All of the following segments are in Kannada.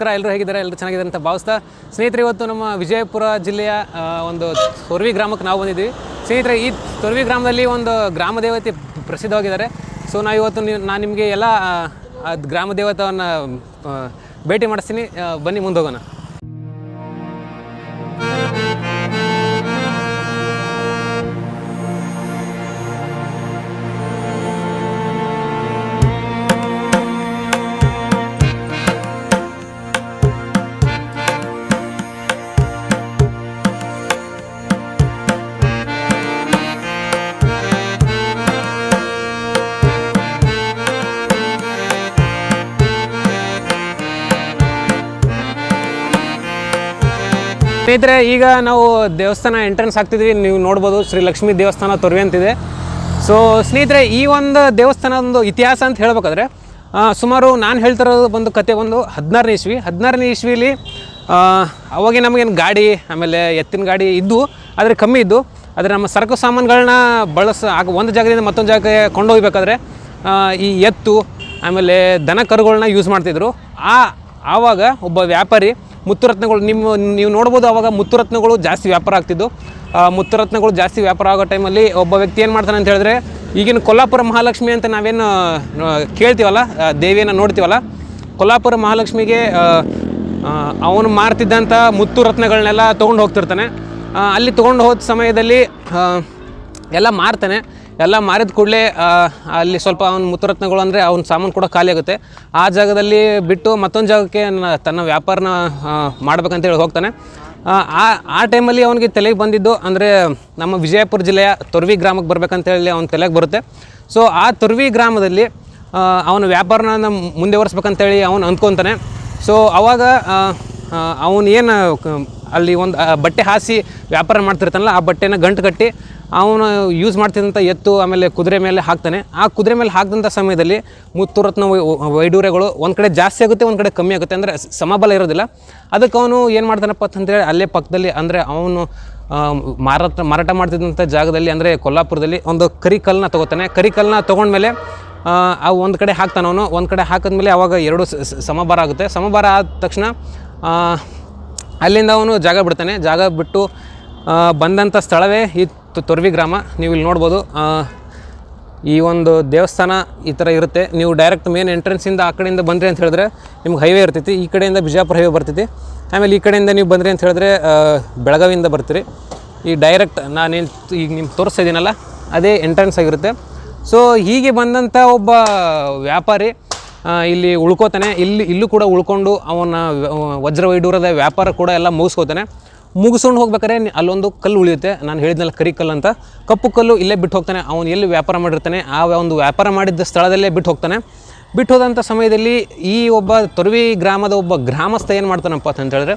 ನಮಸ್ಕಾರ ಎಲ್ಲರೂ ಹೇಗಿದ್ದಾರೆ? ಎಲ್ಲರೂ ಚೆನ್ನಾಗಿದ್ದಾರೆ ಅಂತ ಭಾವಿಸ್ತಾ ಸ್ನೇಹಿತರೆ, ಇವತ್ತು ನಮ್ಮ ವಿಜಯಪುರ ಜಿಲ್ಲೆಯ ಒಂದು ತೊರ್ವಿ ಗ್ರಾಮಕ್ಕೆ ನಾವು ಬಂದಿದ್ದೀವಿ ಸ್ನೇಹಿತರೆ, ಈ ತೊರ್ವಿ ಗ್ರಾಮದಲ್ಲಿ ಒಂದು ಗ್ರಾಮ ದೇವತೆ ಪ್ರಸಿದ್ಧವಾಗಿದ್ದಾರೆ. ಸೊ, ನಾವು ಇವತ್ತು ನಾನು ನಿಮಗೆ ಎಲ್ಲ ಗ್ರಾಮ ದೇವತವನ್ನು ಭೇಟಿ ಮಾಡಿಸ್ತೀನಿ. ಬನ್ನಿ, ಮುಂದೆ ಹೋಗೋಣ. ಸ್ನೇಹಿತರೆ, ಈಗ ನಾವು ದೇವಸ್ಥಾನ ಎಂಟ್ರೆನ್ಸ್ ಆಗ್ತಿದ್ವಿ ನೀವು ನೋಡ್ಬೋದು ಶ್ರೀ ಲಕ್ಷ್ಮೀ ದೇವಸ್ಥಾನ ತೊರವೆ ಅಂತಿದೆ ಸೊ ಸ್ನೇಹಿತರೆ, ಈ ಒಂದು ದೇವಸ್ಥಾನದ ಒಂದು ಇತಿಹಾಸ ಅಂತ ಹೇಳ್ಬೇಕಾದ್ರೆ ಸುಮಾರು ನಾನು ಹೇಳ್ತಿರೋದು ಒಂದು ಕತೆ ಒಂದು ಹದಿನಾರನೇ ಇಸ್ವಿ. ಹದಿನಾರನೇ ಇಸ್ವಿಲಿ ಅವಾಗೆ ನಮಗೇನು ಗಾಡಿ, ಆಮೇಲೆ ಎತ್ತಿನ ಗಾಡಿ ಇದ್ದು, ಆದರೆ ಕಮ್ಮಿ ಇದ್ದು, ಆದರೆ ನಮ್ಮ ಸರಕು ಸಾಮಾನುಗಳನ್ನ ಬಳಸ, ಆಗ ಒಂದು ಜಾಗದಿಂದ ಮತ್ತೊಂದು ಜಾಗಕ್ಕೆ ಕೊಂಡೋಗ್ಬೇಕಾದ್ರೆ ಈ ಎತ್ತು, ಆಮೇಲೆ ದನ ಕರುಗಳನ್ನ ಯೂಸ್ ಮಾಡ್ತಿದ್ರು. ಆ, ಆವಾಗ ಒಬ್ಬ ವ್ಯಾಪಾರಿ ಮುತ್ತುರತ್ನಗಳು ನಿಮ್ಮ ನೀವು ನೋಡ್ಬೋದು ಅವಾಗ ಮುತ್ತುರತ್ನಗಳು ಜಾಸ್ತಿ ವ್ಯಾಪಾರ ಆಗ್ತಿದ್ದು. ಮುತ್ತುರತ್ನಗಳು ಜಾಸ್ತಿ ವ್ಯಾಪಾರ ಆಗೋ ಟೈಮಲ್ಲಿ ಒಬ್ಬ ವ್ಯಕ್ತಿ ಏನು ಮಾಡ್ತಾನೆ ಅಂತ ಹೇಳಿದ್ರೆ, ಈಗಿನ ಕೊಲ್ಲಾಪುರ ಮಹಾಲಕ್ಷ್ಮಿ ಅಂತ ನಾವೇನು ಕೇಳ್ತೀವಲ್ಲ ದೇವಿಯನ್ನು ನೋಡ್ತೀವಲ್ಲ, ಕೊಲ್ಲಾಪುರ ಮಹಾಲಕ್ಷ್ಮಿಗೆ ಅವನು ಮಾರ್ತಿದ್ದಂಥ ಮುತ್ತು ರತ್ನಗಳನ್ನೆಲ್ಲ ತೊಗೊಂಡು ಹೋಗ್ತಿರ್ತಾನೆ. ಅಲ್ಲಿ ತೊಗೊಂಡು ಹೋದ ಸಮಯದಲ್ಲಿ ಎಲ್ಲ ಮಾರ್ತಾನೆ. ಎಲ್ಲ ಮಾರಿದ ಕೂಡಲೇ ಅಲ್ಲಿ ಸ್ವಲ್ಪ ಅವ್ನ ಮುತ್ತುರತ್ನಗಳು ಅಂದರೆ ಅವ್ನ ಸಾಮಾನು ಕೂಡ ಖಾಲಿ ಆಗುತ್ತೆ. ಆ ಜಾಗದಲ್ಲಿ ಬಿಟ್ಟು ಮತ್ತೊಂದು ಜಾಗಕ್ಕೆ ತನ್ನ ವ್ಯಾಪಾರನ ಮಾಡ್ಬೇಕಂತೇಳಿ ಹೋಗ್ತಾನೆ. ಆ, ಆ ಆ ಟೈಮಲ್ಲಿ ಅವನಿಗೆ ತಲೆಗೆ ಬಂದಿದ್ದು ಅಂದರೆ ನಮ್ಮ ವಿಜಯಪುರ ಜಿಲ್ಲೆಯ ತೊರ್ವಿ ಗ್ರಾಮಕ್ಕೆ ಬರ್ಬೇಕಂತೇಳಿ ಅವ್ನ ತಲೆಗೆ ಬರುತ್ತೆ. ಸೊ ಆ ತೊರ್ವಿ ಗ್ರಾಮದಲ್ಲಿ ಅವನ ವ್ಯಾಪಾರನ ಮುಂದುವರಿಸ್ಬೇಕಂತೇಳಿ ಅವನು ಅಂದ್ಕೊತಾನೆ. ಸೊ ಅವಾಗ ಅವನು ಏನು ಅಲ್ಲಿ ಒಂದು ಬಟ್ಟೆ ಹಾಸಿ ವ್ಯಾಪಾರ ಮಾಡ್ತಿರ್ತಾನಲ್ಲ ಆ ಬಟ್ಟೆನ ಗಂಟು ಕಟ್ಟಿ ಅವನು ಯೂಸ್ ಮಾಡ್ತಿದ್ದಂಥ ಎತ್ತು ಆಮೇಲೆ ಕುದುರೆ ಮೇಲೆ ಹಾಕ್ತಾನೆ. ಆ ಕುದುರೆ ಮೇಲೆ ಹಾಕಿದಂಥ ಸಮಯದಲ್ಲಿ ಮುತ್ತುರತ್ನ ವೈ- ವೈಡೂರೆಗಳು ಒಂದು ಕಡೆ ಜಾಸ್ತಿ ಆಗುತ್ತೆ ಒಂದು ಕಡೆ ಕಮ್ಮಿ ಆಗುತ್ತೆ. ಅಂದರೆ ಸಮಬಲ ಇರೋದಿಲ್ಲ. ಅದಕ್ಕೆ ಅವನು ಏನು ಮಾಡ್ತಾನಪ್ಪ ಅಂತಂದೇಳಿ ಅಲ್ಲೇ ಪಕ್ಕದಲ್ಲಿ ಅಂದರೆ ಅವನು ಮಾರಾಟ ಮಾರಾಟ ಮಾಡ್ತಿದ್ದಂಥ ಜಾಗದಲ್ಲಿ ಅಂದರೆ ಕೊಲ್ಲಾಪುರದಲ್ಲಿ ಒಂದು ಕರಿಕಲ್ಲನ್ನ ತೊಗೋತಾನೆ. ಕರಿಕಲ್ಲನ್ನ ತೊಗೊಂಡ್ಮೇಲೆ ಆ, ಒಂದು ಕಡೆ ಹಾಕ್ತಾನೆ ಅವನು. ಒಂದು ಕಡೆ ಹಾಕಿದ್ಮೇಲೆ ಅವಾಗ ಎರಡು ಸ- ಸ- ಸಮಭಾರ ಆಗುತ್ತೆ. ಸಮಭಾರ ಆದ ತಕ್ಷಣ ಅಲ್ಲಿಂದ ಅವನು ಜಾಗ ಬಿಡ್ತಾನೆ. ಜಾಗ ಬಿಟ್ಟು ಬಂದಂಥ ಸ್ಥಳವೇ ಈ ತೊರ್ವಿ ಗ್ರಾಮ. ನೀವು ಇಲ್ಲಿ ನೋಡ್ಬೋದು ಈ ಒಂದು ದೇವಸ್ಥಾನ ಈ ಥರ ಇರುತ್ತೆ. ನೀವು ಡೈರೆಕ್ಟ್ ಮೇನ್ ಎಂಟ್ರೆನ್ಸಿಂದ ಆ ಕಡೆಯಿಂದ ಬಂದ್ರಿ ಅಂತ ಹೇಳಿದ್ರೆ ನಿಮ್ಗೆ ಹೈವೇ ಇರ್ತೈತಿ. ಈ ಕಡೆಯಿಂದ ಬಿಜಾಪುರ ಹೈವೇ ಬರ್ತೈತಿ. ಆಮೇಲೆ ಈ ಕಡೆಯಿಂದ ನೀವು ಬಂದ್ರಿ ಅಂತ ಹೇಳಿದ್ರೆ ಬೆಳಗಾವಿಯಿಂದ ಬರ್ತೀರಿ. ಈ ಡೈರೆಕ್ಟ್ ನಾನೇನು ಈಗ ನಿಮ್ಗೆ ತೋರಿಸ್ತಾ ಇದ್ದೀನಲ್ಲ ಅದೇ ಎಂಟ್ರೆನ್ಸ್ ಆಗಿರುತ್ತೆ. ಸೊ ಹೀಗೆ ಬಂದಂಥ ಒಬ್ಬ ವ್ಯಾಪಾರಿ ಇಲ್ಲಿ ಉಳ್ಕೋತಾನೆ. ಇಲ್ಲಿ, ಇಲ್ಲೂ ಕೂಡ ಉಳ್ಕೊಂಡು ಅವನ ವಜ್ರವೈಡೂರದ ವಜ್ರ ವೈಡೂರದ ವ್ಯಾಪಾರ ಕೂಡ ಎಲ್ಲ ಮುಗಿಸ್ಕೋತಾನೆ. ಮುಗಿಸ್ಕೊಂಡು ಹೋಗ್ಬೇಕಾದ್ರೆ ಅಲ್ಲೊಂದು ಕಲ್ಲು ಉಳಿಯುತ್ತೆ. ನಾನು ಹೇಳಿದ್ನಲ್ಲ ಕರಿ ಕಲ್ಲು ಅಂತ. ಕಪ್ಪು ಕಲ್ಲು ಇಲ್ಲೇ ಬಿಟ್ಟು ಹೋಗ್ತಾನೆ. ಅವನು ಎಲ್ಲಿ ವ್ಯಾಪಾರ ಮಾಡಿರ್ತಾನೆ? ಆ ಒಂದು ವ್ಯಾಪಾರ ಮಾಡಿದ್ದ ಸ್ಥಳದಲ್ಲೇ ಬಿಟ್ಟು ಹೋಗ್ತಾನೆ. ಬಿಟ್ಟು ಹೋದಂಥ ಸಮಯದಲ್ಲಿ ಈ ಒಬ್ಬ ತೊರವಿ ಗ್ರಾಮದ ಒಬ್ಬ ಗ್ರಾಮಸ್ಥ ಏನು ಮಾಡ್ತಾನಪ್ಪ ಅಂತ ಹೇಳಿದ್ರೆ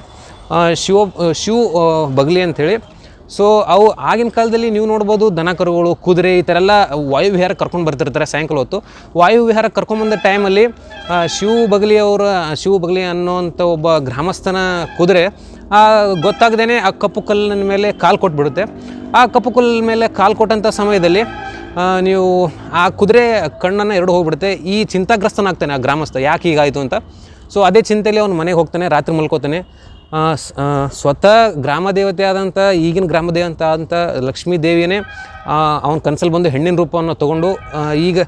ಶಿವ ಶಿವ ಬಗ್ಲಿ ಅಂಥೇಳಿ ಸೊ ಅವು ಆಗಿನ ಕಾಲದಲ್ಲಿ ನೀವು ನೋಡ್ಬೋದು ದನ ಕರುಗಳು, ಕುದುರೆ ಈ ಥರ ಎಲ್ಲ ವಾಯುವಿಹಾರಕ್ಕೆ ಕರ್ಕೊಂಡು ಬರ್ತಿರ್ತಾರೆ ಸಾಯಂಕಾಲ ಹೊತ್ತು. ವಾಯುವಿಹಾರಕ್ಕೆ ಕರ್ಕೊಂಡ್ಬಂದ ಟೈಮಲ್ಲಿ ಶಿವ ಶಿವ್ ಬಗಲಿ ಅವರ, ಶಿವ ಬಗಲಿ ಅನ್ನೋಂಥ ಒಬ್ಬ ಗ್ರಾಮಸ್ಥನ ಕುದುರೆ, ಆ ಗೊತ್ತಾಗ್ದೇ ಆ ಕಪ್ಪು ಕಲ್ಲಿನ ಮೇಲೆ ಕಾಲು ಕೊಟ್ಬಿಡುತ್ತೆ. ಆ ಕಪ್ಪು ಕಲ್ಲಿನ ಮೇಲೆ ಕಾಲು ಕೊಟ್ಟಂಥ ಸಮಯದಲ್ಲಿ ನೀವು ಆ ಕುದುರೆ ಕಣ್ಣನ್ನು ಎರಡು ಹೋಗ್ಬಿಡುತ್ತೆ. ಈ ಚಿಂತಾಗ್ರಸ್ತನಾಗ್ತಾನೆ ಆ ಗ್ರಾಮಸ್ಥ. ಯಾಕೆ ಹೀಗಾಯಿತು ಅಂತ? ಸೊ ಅದೇ ಚಿಂತೆಯಲ್ಲಿ ಅವ್ನು ಮನೆಗೆ ಹೋಗ್ತಾನೆ, ರಾತ್ರಿ ಮಲ್ಕೋತಾನೆ. ಸ್ವತಃ ಗ್ರಾಮ ದೇವತೆ ಆದಂಥ ಈಗಿನ ಗ್ರಾಮ ದೇವತೆ ಆದಂಥ ಲಕ್ಷ್ಮೀ ದೇವಿಯೇ ಅವನ ಕನಸಲ್ಲಿ ಬಂದು ಹೆಣ್ಣಿನ ರೂಪವನ್ನು ತೊಗೊಂಡು ಈಗ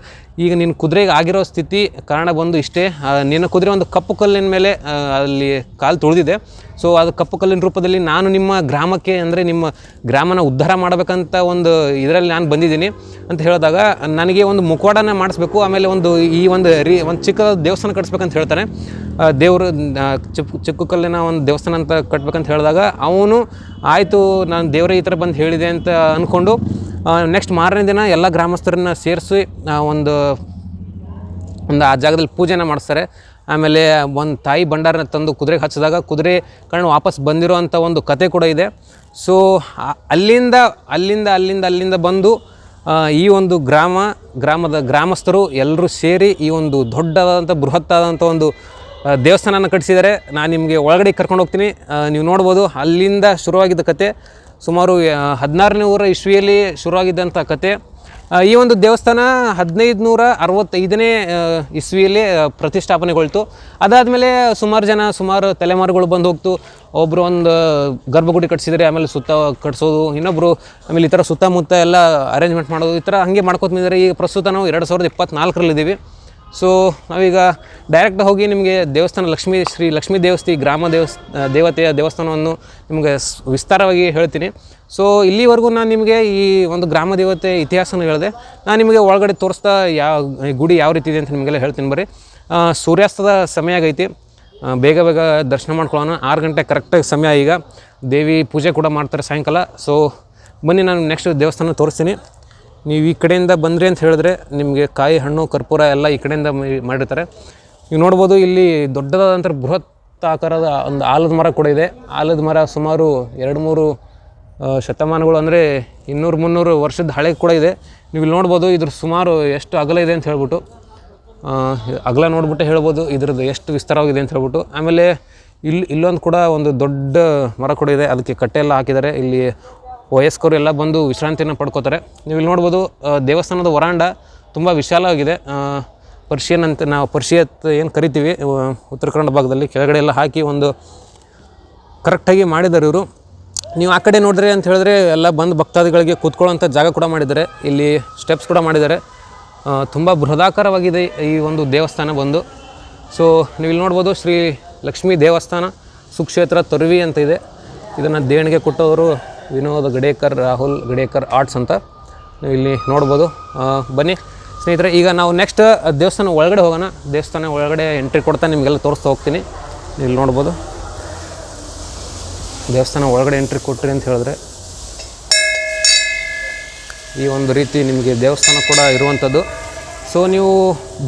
ಈಗ ನಿನ್ನ ಕುದುರೆಗೆ ಆಗಿರೋ ಸ್ಥಿತಿ ಕಾರಣ ಬಂದು ಇಷ್ಟೇ. ನಿನ್ನ ಕುದುರೆ ಒಂದು ಕಪ್ಪು ಕಲ್ಲಿನ ಮೇಲೆ ಅಲ್ಲಿ ಕಾಲು ತುಳಿದಿದೆ. ಸೊ ಅದು ಕಪ್ಪು ಕಲ್ಲಿನ ರೂಪದಲ್ಲಿ ನಾನು ನಿಮ್ಮ ಗ್ರಾಮಕ್ಕೆ ಅಂದರೆ ನಿಮ್ಮ ಗ್ರಾಮನ ಉದ್ಧಾರ ಮಾಡಬೇಕಂತ ಒಂದು ಇದರಲ್ಲಿ ನಾನು ಬಂದಿದ್ದೀನಿ ಅಂತ ಹೇಳಿದಾಗ ನನಗೆ ಒಂದು ಮುಖವಾಡನ ಮಾಡಿಸ್ಬೇಕು ಆಮೇಲೆ ಒಂದು ಈ ಒಂದು ರೀ ಒಂದು ಚಿಕ್ಕ ದೇವಸ್ಥಾನ ಕಟ್ಸ್ಬೇಕಂತ ಹೇಳ್ತಾನೆ. ಆ, ದೇವರು ಚಿಕ್ಕ ಚಿಕ್ಕ ಕಲ್ಲಿನ ಒಂದು ದೇವಸ್ಥಾನ ಅಂತ ಕಟ್ಬೇಕಂತ ಹೇಳಿದಾಗ ಅವನು ಆಯಿತು ನಾನು ದೇವರೇ ಈ ಥರ ಬಂದು ಹೇಳಿದೆ ಅಂತ ಅಂದ್ಕೊಂಡು ನೆಕ್ಸ್ಟ್ ಮಾರನೇ ದಿನ ಎಲ್ಲ ಗ್ರಾಮಸ್ಥರನ್ನ ಸೇರಿಸಿ ಒಂದು ಒಂದು ಆ ಜಾಗದಲ್ಲಿ ಪೂಜೆನ ಮಾಡಿಸ್ತಾರೆ. ಆಮೇಲೆ ಒಂದು ತಾಯಿ ಭಂಡಾರನ ತಂದು ಕುದುರೆಗೆ ಹಚ್ಚಿದಾಗ ಕುದುರೆ ಕಣ್ಣು ವಾಪಸ್ ಬಂದಿರೋ ಅಂಥ ಒಂದು ಕತೆ ಕೂಡ ಇದೆ. ಸೊ ಅಲ್ಲಿಂದ ಅಲ್ಲಿಂದ ಅಲ್ಲಿಂದ ಅಲ್ಲಿಂದ ಬಂದು ಈ ಒಂದು ಗ್ರಾಮ, ಗ್ರಾಮದ ಗ್ರಾಮಸ್ಥರು ಎಲ್ಲರೂ ಸೇರಿ ಈ ಒಂದು ದೊಡ್ಡದಾದಂಥ ಬೃಹತ್ತಾದಂಥ ಒಂದು ದೇವಸ್ಥಾನನ ಕಟ್ಟಿಸಿದ್ದಾರೆ. ನಾನು ನಿಮಗೆ ಒಳಗಡೆ ಕರ್ಕೊಂಡು ಹೋಗ್ತೀನಿ. ನೀವು ನೋಡ್ಬೋದು ಅಲ್ಲಿಂದ ಶುರುವಾಗಿದ್ದ ಕತೆ, ಸುಮಾರು ಹದಿನಾರನೇ ಊರ ಇಸ್ವಿಯಲ್ಲಿ ಶುರುವಾಗಿದ್ದಂಥ ಕತೆ. ಈ ಒಂದು ದೇವಸ್ಥಾನ ಹದಿನೈದು ನೂರ ಅರವತ್ತೈದನೇ ಇಸ್ವಿಯಲ್ಲಿ ಪ್ರತಿಷ್ಠಾಪನೆಗೊಳ್ತು. ಅದಾದಮೇಲೆ ಸುಮಾರು ಜನ, ಸುಮಾರು ತಲೆಮಾರುಗಳು ಬಂದು ಹೋಗ್ತು. ಒಬ್ಬರು ಒಂದು ಗರ್ಭಗುಡಿ ಕಟ್ಸಿದರೆ ಆಮೇಲೆ ಸುತ್ತ ಕಟ್ಸೋದು ಇನ್ನೊಬ್ಬರು ಆಮೇಲೆ ಈ ಥರ ಸುತ್ತಮುತ್ತ ಎಲ್ಲ ಅರೇಂಜ್ಮೆಂಟ್ ಮಾಡೋದು, ಈ ಥರ ಹಾಗೆ ಮಾಡ್ಕೊತಿದ್ದಾರೆ ಈಗ ಪ್ರಸ್ತುತ ನಾವು ಎರಡು ಸಾವಿರದ ಇಪ್ಪತ್ತ್ನಾಲ್ಕರಲ್ಲಿದ್ದೀವಿ ಸೊ ನಾವೀಗ ಡೈರೆಕ್ಟ್ ಹೋಗಿ ನಿಮಗೆ ದೇವಸ್ಥಾನ ಲಕ್ಷ್ಮೀ, ಶ್ರೀ ಲಕ್ಷ್ಮೀ ದೇವಸ್ಥಿ, ಗ್ರಾಮ ದೇವಸ್ ದೇವತೆಯ ದೇವಸ್ಥಾನವನ್ನು ನಿಮಗೆ ವಿಸ್ತಾರವಾಗಿ ಹೇಳ್ತೀನಿ. ಸೊ ಇಲ್ಲಿವರೆಗೂ ನಾನು ನಿಮಗೆ ಈ ಒಂದು ಗ್ರಾಮ ದೇವತೆ ಇತಿಹಾಸನ ಹೇಳಿದೆ. ನಾನು ನಿಮಗೆ ಒಳಗಡೆ ತೋರಿಸ್ತಾ ಯಾವ ಗುಡಿ ಯಾವ ರೀತಿ ಇದೆ ಅಂತ ನಿಮಗೆಲ್ಲ ಹೇಳ್ತೀನಿ ಬರ್ರಿ. ಸೂರ್ಯಾಸ್ತದ ಸಮಯ ಆಗೈತಿ. ಬೇಗ ಬೇಗ ದರ್ಶನ ಮಾಡ್ಕೊಳ್ಳೋಣ. ಆರು ಗಂಟೆ ಕರೆಕ್ಟಾಗಿ ಸಮಯ ಈಗ. ದೇವಿ ಪೂಜೆ ಕೂಡ ಮಾಡ್ತಾರೆ ಸಾಯಂಕಾಲ. ಸೊ ಬನ್ನಿ ನಾನು ನೆಕ್ಸ್ಟ್ ದೇವಸ್ಥಾನ ತೋರಿಸ್ತೀನಿ. ನೀವು ಈ ಕಡೆಯಿಂದ ಬಂದ್ರಿ ಅಂತ ಹೇಳಿದ್ರೆ ನಿಮಗೆ ಕಾಯಿ, ಹಣ್ಣು, ಕರ್ಪೂರ ಎಲ್ಲ ಈ ಕಡೆಯಿಂದ ಮಾಡಿರ್ತಾರೆ. ನೀವು ನೋಡ್ಬೋದು ಇಲ್ಲಿ ದೊಡ್ಡದಾದಂಥ ಬೃಹತ್ ಆಕಾರದ ಒಂದು ಆಲದ ಮರ ಕೂಡ ಇದೆ. ಆಲದ ಮರ ಸುಮಾರು ಎರಡು ಮೂರು ಶತಮಾನಗಳು ಅಂದರೆ ಇನ್ನೂರು ಮುನ್ನೂರು ವರ್ಷದ ಹಳೆ ಕೂಡ ಇದೆ. ನೀವು ಇಲ್ಲಿ ನೋಡ್ಬೋದು ಇದ್ರ ಸುಮಾರು ಎಷ್ಟು ಅಗಲ ಇದೆ ಅಂತ ಹೇಳ್ಬಿಟ್ಟು ಅಗಲ ನೋಡ್ಬಿಟ್ಟು ಹೇಳ್ಬೋದು, ಇದ್ರದ್ದು ಎಷ್ಟು ವಿಸ್ತಾರವಾಗಿದೆ ಅಂತ ಹೇಳ್ಬಿಟ್ಟು. ಆಮೇಲೆ ಇಲ್ಲಿ ಇಲ್ಲೊಂದು ಕೂಡ ಒಂದು ದೊಡ್ಡ ಮರ ಕೂಡ ಇದೆ, ಅದಕ್ಕೆ ಕಟ್ಟೆ ಎಲ್ಲ ಹಾಕಿದ್ದಾರೆ. ಇಲ್ಲಿ ವಯಸ್ಕರು ಎಲ್ಲ ಬಂದು ವಿಶ್ರಾಂತಿಯನ್ನು ಪಡ್ಕೋತಾರೆ. ನೀವು ಇಲ್ಲಿ ನೋಡ್ಬೋದು ದೇವಸ್ಥಾನದ ವರಾಂಡ ತುಂಬ ವಿಶಾಲವಾಗಿದೆ. ಪರ್ಷಿಯನ್ ಅಂತ ನಾವು ಪರ್ಷಿಯತ್ ಏನು ಕರಿತೀವಿ ಉತ್ತರ ಕನ್ನಡ ಭಾಗದಲ್ಲಿ ಕೆಳಗಡೆ ಎಲ್ಲ ಹಾಕಿ ಒಂದು ಕರೆಕ್ಟಾಗಿ ಮಾಡಿದ್ದಾರೆ ಇವರು. ನೀವು ಆ ಕಡೆ ನೋಡಿದ್ರೆ ಅಂತ ಹೇಳಿದ್ರೆ ಎಲ್ಲ ಬಂದು ಭಕ್ತಾದಿಗಳಿಗೆ ಕೂತ್ಕೊಳ್ಳೋಂಥ ಜಾಗ ಕೂಡ ಮಾಡಿದ್ದಾರೆ. ಇಲ್ಲಿ ಸ್ಟೆಪ್ಸ್ ಕೂಡ ಮಾಡಿದ್ದಾರೆ. ತುಂಬ ಬೃಹದಾಕಾರವಾಗಿದೆ ಈ ಒಂದು ದೇವಸ್ಥಾನ ಬಂದು. ಸೊ ನೀವು ಇಲ್ಲಿ ನೋಡ್ಬೋದು ಶ್ರೀ ಲಕ್ಷ್ಮೀ ದೇವಸ್ಥಾನ, ಸುಕ್ಷೇತ್ರ ತೊರವಿ ಅಂತ ಇದೆ. ಇದನ್ನು ದೇಣಿಗೆ ಕೊಟ್ಟವರು ವಿನೋದ್ ಗಡೇಕರ್, ರಾಹುಲ್ ಗಡೇಕರ್ ಆರ್ಟ್ಸ್ ಅಂತ. ನೀವು ಇಲ್ಲಿ ನೋಡ್ಬೋದು. ಬನ್ನಿ ಸ್ನೇಹಿತರೆ, ಈಗ ನಾವು ನೆಕ್ಸ್ಟ್ ದೇವಸ್ಥಾನ ಒಳಗಡೆ ಹೋಗೋಣ. ದೇವಸ್ಥಾನ ಒಳಗಡೆ ಎಂಟ್ರಿ ಕೊಡ್ತಾ ನಿಮಗೆಲ್ಲ ತೋರಿಸ್ತಾ ಹೋಗ್ತೀನಿ. ಇಲ್ಲಿ ನೋಡ್ಬೋದು. ದೇವಸ್ಥಾನ ಒಳಗಡೆ ಎಂಟ್ರಿ ಕೊಟ್ರಿ ಅಂತ ಹೇಳಿದ್ರೆ, ಈ ಒಂದು ರೀತಿ ನಿಮಗೆ ದೇವಸ್ಥಾನ ಕೂಡ ಇರುವಂಥದ್ದು. ಸೊ ನೀವು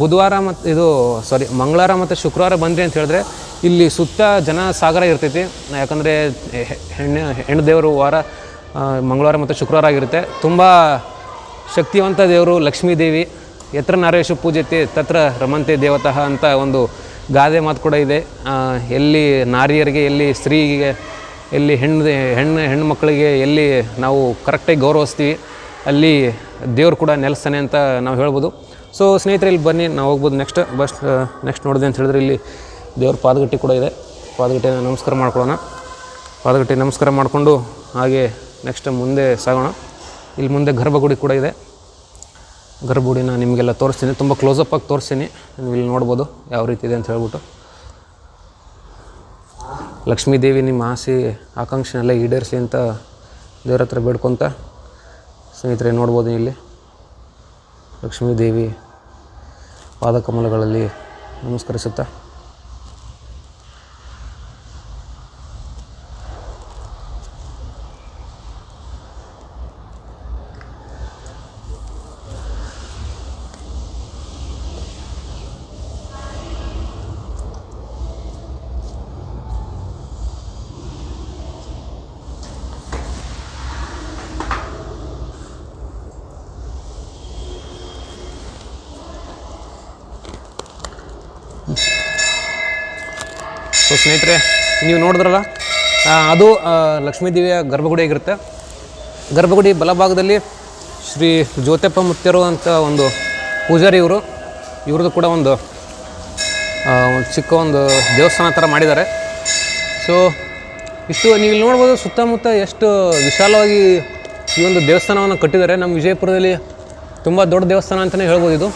ಬುಧವಾರ ಮತ್ತು ಇದು ಸಾರಿ ಮಂಗಳವಾರ ಮತ್ತು ಶುಕ್ರವಾರ ಬಂದ್ರಿ ಅಂತ ಹೇಳಿದ್ರೆ, ಇಲ್ಲಿ ಸುತ್ತ ಜನ ಸಾಗರ ಇರ್ತೈತಿ. ಯಾಕಂದರೆ ಹೆಣ್ಣು ಹೆಣ್ಣು ದೇವರು ವಾರ ಮಂಗಳವಾರ ಮತ್ತು ಶುಕ್ರವಾರ ಆಗಿರುತ್ತೆ. ತುಂಬ ಶಕ್ತಿವಂತ ದೇವರು ಲಕ್ಷ್ಮೀ ದೇವಿ ನಾರೇಶ ನಾರೇಶು ಪೂಜೆತೆ ತತ್ರ ರಮಂತೆ ದೇವತಃ ಅಂತ ಒಂದು ಗಾದೆ ಮಾತು ಕೂಡ ಇದೆ. ಎಲ್ಲಿ ನಾರಿಯರಿಗೆ, ಎಲ್ಲಿ ಸ್ತ್ರೀಗೆ ಎಲ್ಲಿ ಹೆಣ್ಣು ಹೆಣ್ಣು ಹೆಣ್ಣು ಮಕ್ಕಳಿಗೆ ಎಲ್ಲಿ ನಾವು ಕರೆಕ್ಟಾಗಿ ಗೌರವಿಸ್ತೀವಿ, ಅಲ್ಲಿ ದೇವ್ರು ಕೂಡ ನೆಲೆಸ್ತಾನೆ ಅಂತ ನಾವು ಹೇಳ್ಬೋದು. ಸೊ ಸ್ನೇಹಿತರೆ, ಇಲ್ಲಿ ಬನ್ನಿ, ನಾವು ಹೋಗ್ಬೋದು ನೆಕ್ಸ್ಟ್ ಬಸ್ ನೆಕ್ಸ್ಟ್ ನೋಡಿದೆ ಅಂತ ಹೇಳಿದ್ರೆ ಇಲ್ಲಿ ದೇವ್ರ ಪಾದಗಟ್ಟಿ ಕೂಡ ಇದೆ. ಪಾದಗಟ್ಟಿನ ನಮಸ್ಕಾರ ಮಾಡ್ಕೊಳ್ಳೋಣ. ಪಾದಗಟ್ಟಿ ನಮಸ್ಕಾರ ಮಾಡಿಕೊಂಡು ಹಾಗೆ ನೆಕ್ಸ್ಟ್ ಮುಂದೆ ಸಾಗೋಣ. ಇಲ್ಲಿ ಮುಂದೆ ಗರ್ಭಗುಡಿ ಕೂಡ ಇದೆ. ಗರ್ಭಗುಡಿನ ನಿಮಗೆಲ್ಲ ತೋರಿಸ್ತೀನಿ. ತುಂಬ ಕ್ಲೋಸಪ್ ಆಗಿ ತೋರಿಸ್ತೀನಿ. ನೀವು ಇಲ್ಲಿ ನೋಡ್ಬೋದು ಯಾವ ರೀತಿ ಇದೆ ಅಂತ ಹೇಳ್ಬಿಟ್ಟು. ಲಕ್ಷ್ಮೀ ದೇವಿ ನಿಮ್ಮ ಆಸೆ, ಆಕಾಂಕ್ಷೆನೆಲ್ಲ ಈಡೇರಿಸಿ ಅಂತ ದೇವ್ರ ಹತ್ರ ಬೇಡ್ಕೊತ ಸ್ನೇಹಿತರೆ ನೋಡ್ಬೋದು ಇಲ್ಲಿ. ಲಕ್ಷ್ಮೀದೇವಿ ಪಾದಕಮಲಗಳಲ್ಲಿ ನಮಸ್ಕರಿಸುತ್ತಾ. ಸೊ ಸ್ನೇಹಿತರೆ, ನೀವು ನೋಡಿದ್ರಲ್ಲ? ಅದು ಲಕ್ಷ್ಮೀದೇವಿಯ ಲಕ್ಷ್ಮೀ ದೇವಿಯ ಗರ್ಭಗುಡಿ ಬಲಭಾಗದಲ್ಲಿ ಶ್ರೀ ಜ್ಯೋತಪ್ಪ ಮುತ್ಯರು ಅಂತ ಒಂದು ಪೂಜಾರಿ ಇವರು. ಇವ್ರದ್ದು ಕೂಡ ಒಂದು ಒಂದು ಚಿಕ್ಕ ಒಂದು ದೇವಸ್ಥಾನ ಥರ ಮಾಡಿದ್ದಾರೆ. ಸೊ, ಇಷ್ಟು ನೀವು ಇಲ್ಲಿ ನೋಡ್ಬೋದು, ಸುತ್ತಮುತ್ತ ಎಷ್ಟು ವಿಶಾಲವಾಗಿ ಈ ಒಂದು ದೇವಸ್ಥಾನವನ್ನು ಕಟ್ಟಿದ್ದಾರೆ. ನಮ್ಮ ವಿಜಯಪುರದಲ್ಲಿ ತುಂಬ ದೊಡ್ಡ ದೇವಸ್ಥಾನ ಅಂತಲೇ ಹೇಳ್ಬೋದು ಇದು.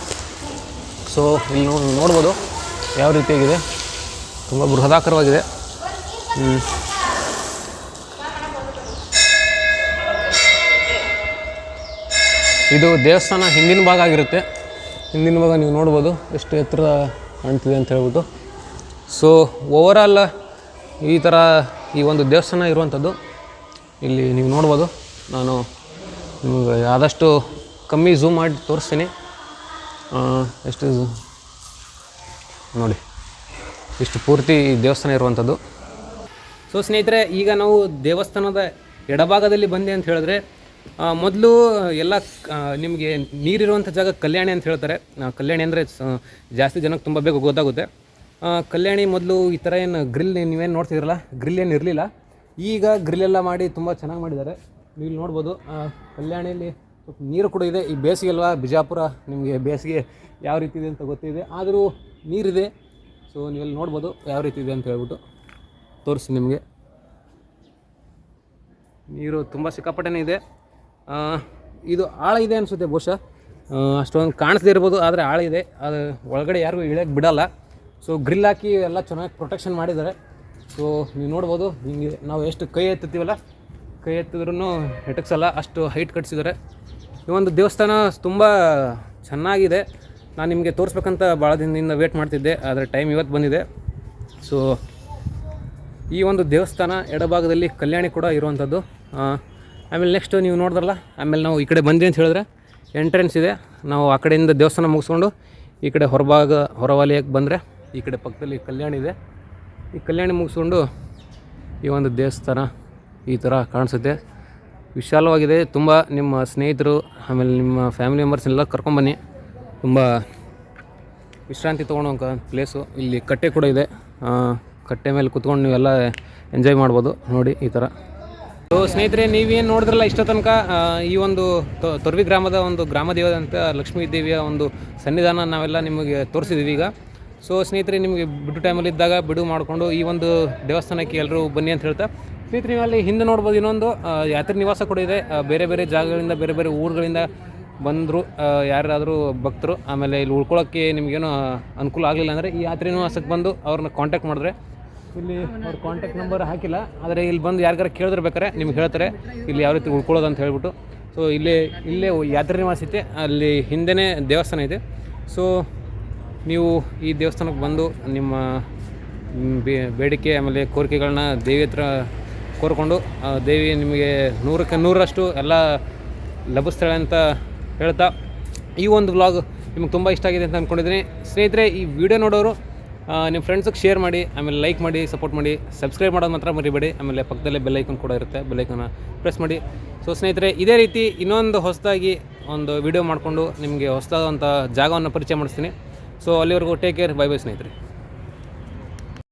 ಸೊ, ಇಲ್ಲಿ ನೋಡ್ಬೋದು, ಯಾವ ರೀತಿಯಾಗಿದೆ ತುಂಬ ಬೃಹದಾಕರವಾಗಿದೆ. ಇದು ದೇವಸ್ಥಾನ ಹಿಂದಿನ ಭಾಗ ಆಗಿರುತ್ತೆ. ಹಿಂದಿನ ಭಾಗ ನೀವು ನೋಡ್ಬೋದು ಎಷ್ಟು ಎತ್ತರ ಕಾಣ್ತಿದೆ ಅಂತ ಹೇಳ್ಬಿಟ್ಟು. ಸೊ ಓವರಾಲ್ ಈ ಥರ ಈ ಒಂದು ದೇವಸ್ಥಾನ ಇರುವಂಥದ್ದು ಇಲ್ಲಿ ನೀವು ನೋಡ್ಬೋದು. ನಾನು ನಿಮಗೆ ಆದಷ್ಟು ಕಮ್ಮಿ ಝೂಮ್ ಮಾಡಿ ತೋರಿಸ್ತೀನಿ. ಎಷ್ಟು ನೋಡಿ. ಇಷ್ಟು ಪೂರ್ತಿ ದೇವಸ್ಥಾನ ಇರುವಂಥದ್ದು. ಸೊ ಸ್ನೇಹಿತರೆ, ಈಗ ನಾವು ದೇವಸ್ಥಾನದ ಎಡಭಾಗದಲ್ಲಿ ಬಂದೆ ಅಂತ ಹೇಳಿದ್ರೆ ಮೊದಲು ಎಲ್ಲ ನಿಮಗೆ ನೀರಿರುವಂಥ ಜಾಗ ಕಲ್ಯಾಣಿ ಅಂತ ಹೇಳ್ತಾರೆ. ಕಲ್ಯಾಣಿ ಅಂದರೆ ಜಾಸ್ತಿ ಜನಕ್ಕೆ ತುಂಬ ಬೇಗ ಗೊತ್ತಾಗುತ್ತೆ. ಕಲ್ಯಾಣಿ ಮೊದಲು ಈ ಥರ ಏನು ಗ್ರಿಲ್ ನೀವೇನು ನೋಡ್ತಿದ್ರಲ್ಲ ಗ್ರಿಲ್ ಏನು ಇರಲಿಲ್ಲ. ಈಗ ಗ್ರಿಲ್ ಎಲ್ಲ ಮಾಡಿ ತುಂಬ ಚೆನ್ನಾಗಿ ಮಾಡಿದ್ದಾರೆ. ನೀವು ಇಲ್ಲಿ ನೋಡ್ಬೋದು ಕಲ್ಯಾಣಿಯಲ್ಲಿ ಸ್ವಲ್ಪ ನೀರು ಕೂಡ ಇದೆ. ಈ ಬೇಸಿಗೆ ಅಲ್ವಾ, ಬಿಜಾಪುರ ನಿಮಗೆ ಬೇಸಿಗೆ ಯಾವ ರೀತಿ ಇದೆ ಅಂತ ಗೊತ್ತಿದೆ. ಆದರೂ ನೀರಿದೆ. ಸೊ ನೀವೆಲ್ಲಿ ನೋಡ್ಬೋದು ಯಾವ ರೀತಿ ಇದೆ ಅಂತ ಹೇಳ್ಬಿಟ್ಟು ತೋರಿಸಿ ನಿಮಗೆ. ನೀರು ತುಂಬ ಸಿಕ್ಕಾಪಟ್ಟೆನೇ ಇದೆ. ಇದು ಆಳ ಇದೆ ಅನಿಸುತ್ತೆ ಬಹುಶಃ. ಅಷ್ಟೊಂದು ಕಾಣಿಸ್ದೇ ಇರ್ಬೋದು, ಆದರೆ ಆಳ ಇದೆ. ಅದು ಒಳಗಡೆ ಯಾರಿಗೂ ಇಳಿಯೋಕ್ಕೆ ಬಿಡಲ್ಲ. ಸೊ ಗ್ರಿಲ್ ಹಾಕಿ ಎಲ್ಲ ಚೆನ್ನಾಗಿ ಪ್ರೊಟೆಕ್ಷನ್ ಮಾಡಿದ್ದಾರೆ. ಸೊ ನೀವು ನೋಡ್ಬೋದು, ಹಿಂಗೆ ನಾವು ಎಷ್ಟು ಕೈ ಎತ್ತುತ್ತೀವಲ್ಲ? ಕೈ ಎತ್ತಿದ್ರೂ ಹೆಟಕ್ಸಲ್ಲ ಅಷ್ಟು ಹೈಟ್ ಕಟ್ಸಿದ್ದಾರೆ. ಈ ಒಂದು ದೇವಸ್ಥಾನ ತುಂಬ ಚೆನ್ನಾಗಿದೆ. ನಾನು ನಿಮಗೆ ತೋರಿಸ್ಬೇಕಂತ ಭಾಳ ದಿನದಿಂದ ವೇಟ್ ಮಾಡ್ತಿದ್ದೆ, ಆದರೆ ಟೈಮ್ ಇವತ್ತು ಬಂದಿದೆ. ಸೊ ಈ ಒಂದು ದೇವಸ್ಥಾನ ಎಡಭಾಗದಲ್ಲಿ ಕಲ್ಯಾಣಿ ಕೂಡ ಇರುವಂಥದ್ದು ಆಮೇಲೆ ನೆಕ್ಸ್ಟ್ ನೀವು ನೋಡಿದ್ರಲ್ಲ, ಆಮೇಲೆ ನಾವು ಈ ಕಡೆ ಬಂದ್ವಿ ಅಂತ ಹೇಳಿದ್ರೆ ಎಂಟ್ರೆನ್ಸ್ ಇದೆ. ನಾವು ಆ ಕಡೆಯಿಂದ ದೇವಸ್ಥಾನ ಮುಗಿಸ್ಕೊಂಡು ಈ ಕಡೆ ಹೊರಭಾಗ, ಹೊರವಲಯಕ್ಕೆ ಬಂದರೆ ಈ ಕಡೆ ಪಕ್ಕದಲ್ಲಿ ಕಲ್ಯಾಣಿ ಇದೆ. ಈ ಕಲ್ಯಾಣಿ ಮುಗಿಸ್ಕೊಂಡು ಈ ಒಂದು ದೇವಸ್ಥಾನ ಈ ಥರ ಕಾಣಿಸುತ್ತೆ. ವಿಶಾಲವಾಗಿದೆ, ತುಂಬ ನಿಮ್ಮ ಸ್ನೇಹಿತರು, ಆಮೇಲೆ ನಿಮ್ಮ ಫ್ಯಾಮಿಲಿ ಮೆಂಬರ್ಸ್ ಎಲ್ಲ ಕರ್ಕೊಂಬನ್ನಿ ತುಂಬ ವಿಶ್ರಾಂತಿ ತೊಗೊಳೋಂಥ ಪ್ಲೇಸು. ಇಲ್ಲಿ ಕಟ್ಟೆ ಕೂಡ ಇದೆ. ಕಟ್ಟೆ ಮೇಲೆ ಕುತ್ಕೊಂಡು ನೀವೆಲ್ಲ ಎಂಜಾಯ್ ಮಾಡ್ಬೋದು. ನೋಡಿ, ಈ ಥರ. ಸೊ ಸ್ನೇಹಿತರೆ, ನೀವೇನು ನೋಡಿದ್ರಲ್ಲ ಇಷ್ಟ ತನಕ ಈ ಒಂದು ತೊರ್ವಿ ಗ್ರಾಮದ ಒಂದು ಗ್ರಾಮ ದೇವತೆ ಲಕ್ಷ್ಮೀ ದೇವಿಯ ಒಂದು ಸನ್ನಿಧಾನ ನಾವೆಲ್ಲ ನಿಮಗೆ ತೋರಿಸಿದ್ದೀವಿ ಈಗ. ಸೊ ಸ್ನೇಹಿತರೆ, ನಿಮಗೆ ಬಿಡು ಟೈಮಲ್ಲಿ ಇದ್ದಾಗ ಬಿಡು ಮಾಡಿಕೊಂಡು ಈ ಒಂದು ದೇವಸ್ಥಾನಕ್ಕೆ ಎಲ್ಲರೂ ಬನ್ನಿ ಅಂತ ಹೇಳ್ತಾ. ಸ್ನೇಹಿತರೆ ನೀವು ಅಲ್ಲಿ ಹಿಂದೆ ನೋಡ್ಬೋದು ಇನ್ನೊಂದು ಯಾತ್ರಿ ನಿವಾಸ ಕೂಡ ಇದೆ. ಬೇರೆ ಬೇರೆ ಜಾಗಗಳಿಂದ, ಬೇರೆ ಬೇರೆ ಊರುಗಳಿಂದ ಬಂದರು ಯಾರಾದರೂ ಭಕ್ತರು, ಆಮೇಲೆ ಇಲ್ಲಿ ಉಳ್ಕೊಳ್ಳೋಕ್ಕೆ ನಿಮಗೇನು ಅನುಕೂಲ ಆಗಲಿಲ್ಲ ಅಂದರೆ ಈ ಯಾತ್ರಿ ನಿವಾಸಕ್ಕೆ ಬಂದು ಅವ್ರನ್ನ ಕಾಂಟ್ಯಾಕ್ಟ್ ಮಾಡಿದ್ರೆ. ಇಲ್ಲಿ ಅವ್ರ ಕಾಂಟ್ಯಾಕ್ಟ್ ನಂಬರ್ ಹಾಕಿಲ್ಲ, ಆದರೆ ಇಲ್ಲಿ ಬಂದು ಯಾರಿಗಾರ ಕೇಳಿದ್ರೆ ಬೇಕಾರೆ ನಿಮ್ಗೆ ಹೇಳ್ತಾರೆ, ಇಲ್ಲಿ ಯಾವ ರೀತಿ ಉಳ್ಕೊಳ್ಳೋದು ಅಂತ ಹೇಳ್ಬಿಟ್ಟು. ಸೊ ಇಲ್ಲಿ, ಇಲ್ಲೇ ಯಾತ್ರೆ ನಿವಾಸ ಐತೆ, ಅಲ್ಲಿ ಹಿಂದೆನೇ ದೇವಸ್ಥಾನ ಇದೆ. ಸೊ ನೀವು ಈ ದೇವಸ್ಥಾನಕ್ಕೆ ಬಂದು ನಿಮ್ಮ ಬೇಡಿಕೆ, ಆಮೇಲೆ ಕೋರಿಕೆಗಳನ್ನ ದೇವಿ ಹತ್ರ ಕೋರ್ಕೊಂಡು ದೇವಿ ನಿಮಗೆ ನೂರಕ್ಕೆ ನೂರರಷ್ಟು ಎಲ್ಲ ಲಭಿಸ್ತಾಳೆ ಅಂತ ಹೇಳ್ತಾ ಈ ಒಂದು ವ್ಲಾಗ್ ನಿಮ್ಗೆ ತುಂಬ ಇಷ್ಟ ಆಗಿದೆ ಅಂತ ಅಂದ್ಕೊಂಡಿದ್ದೀನಿ ಸ್ನೇಹಿತರೆ, ಈ ವಿಡಿಯೋ ನೋಡೋರು ನಿಮ್ಮ ಫ್ರೆಂಡ್ಸಿಗೆ ಶೇರ್ ಮಾಡಿ, ಆಮೇಲೆ ಲೈಕ್ ಮಾಡಿ ಸಪೋರ್ಟ್ ಮಾಡಿ ಸಬ್ಸ್ಕ್ರೈಬ್ ಮಾಡೋದು ಮಾತ್ರ ಮರಿಬೇಡಿ. ಆಮೇಲೆ ಪಕ್ಕದಲ್ಲೇ ಬೆಲ್ ಐಕನ್ ಕೂಡ ಇರುತ್ತೆ ಬೆಲ್ಲೈಕನ್ನ ಪ್ರೆಸ್ ಮಾಡಿ. ಸೊ ಸ್ನೇಹಿತರೆ, ಇದೇ ರೀತಿ ಇನ್ನೊಂದು ಹೊಸದಾಗಿ ಒಂದು ವಿಡಿಯೋ ಮಾಡಿಕೊಂಡು ನಿಮಗೆ ಹೊಸದಾದಂಥ ಜಾಗವನ್ನು ಪರಿಚಯ ಮಾಡಿಸ್ತೀನಿ. ಸೊ ಅಲ್ಲಿವರೆಗೂ ಟೇಕ್ ಕೇರ್ ಬೈ ಬೈ ಸ್ನೇಹಿತರೆ.